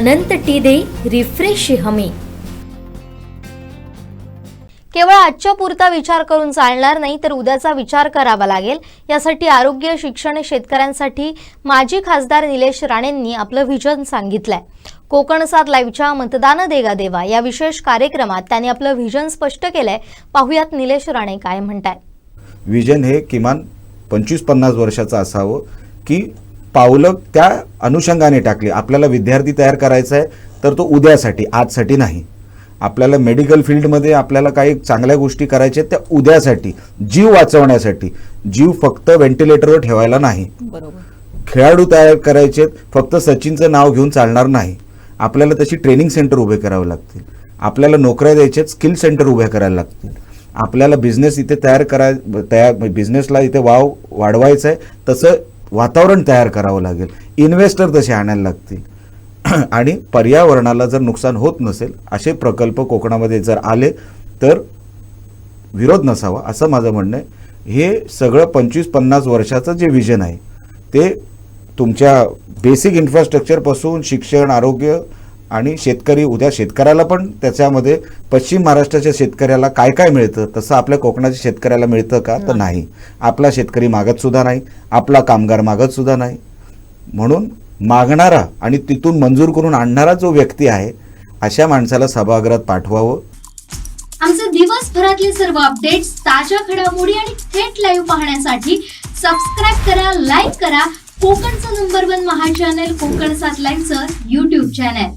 अनंत T दे refresh हमी. केवळ आजच्या पुरता विचार करून चालणार नाही तर उद्याचा विचार करावा लागेल. यासाठी आरोग्य शिक्षण शेतकऱ्यांसाठी माजी खासदार निलेश राणेंनी आपलं व्हिजन सांगितलंय. कोकण सात लाईव्हच्या मतदान देगा देवा या विशेष कार्यक्रमात त्यांनी आपलं व्हिजन स्पष्ट केलंय. पाहुयात निलेश राणे काय म्हणतायत. विजन हे किमान पंचवीस पन्नास वर्षाचं असावं की पावलं त्या अनुषंगाने टाकली. आपल्याला विद्यार्थी तयार करायचा आहे तर तो उद्यासाठी आजसाठी नाही. आपल्याला मेडिकल फील्डमध्ये आपल्याला काही चांगल्या गोष्टी करायच्या आहेत त्या उद्यासाठी जीव वाचवण्यासाठी. जीव फक्त व्हेंटिलेटरवर ठेवायला नाही. खेळाडू तयार करायचे फक्त सचिनचं नाव घेऊन चालणार नाही. आपल्याला तशी ट्रेनिंग सेंटर उभे करावे लागतील. आपल्याला नोकऱ्या द्यायच्या स्किल सेंटर उभे करायला लागतील. आपल्याला बिझनेस इथे तयार कराय तयार बिझनेसला इथे वाव वाढवायचं आहे तसं वातावरण तयार करावं लागेल. इन्व्हेस्टर तसे आणायला लागतील. आणि पर्यावरणाला जर नुकसान होत नसेल असे प्रकल्प कोकणामध्ये जर आले तर विरोध नसावा असं माझं म्हणणं आहे. हे सगळं पंचवीस पन्नास वर्षाचं जे विजन आहे ते तुमच्या बेसिक इन्फ्रास्ट्रक्चरपासून शिक्षण आरोग्य आणि शेतकरी उद्या शेतकऱ्याला पण त्याच्यामध्ये पश्चिम महाराष्ट्राच्या शेतकऱ्याला काय काय मिळतं? तसं आपल्या कोकणाच्या शेतकऱ्याला मिळतं का? तर नाही. आपला शेतकरी मागत सुद्धा नाही. आपला कामगार मागत सुद्धा नाही. म्हणून मागणारा आणि तिथून मंजूर करून आणणारा जो व्यक्ती आहे अशा माणसाला सभागृहात पाठवावं. आमचे दिवसभरातले सर्व अपडेट्स ताज्या घडामोडी आणि थेट लाईव्ह पाहण्यासाठी सबस्क्राईब करा लाईक करा. कोकणचं नंबर वन महा चॅनल कोकण सात लाईव्हचं युट्यूब चॅनल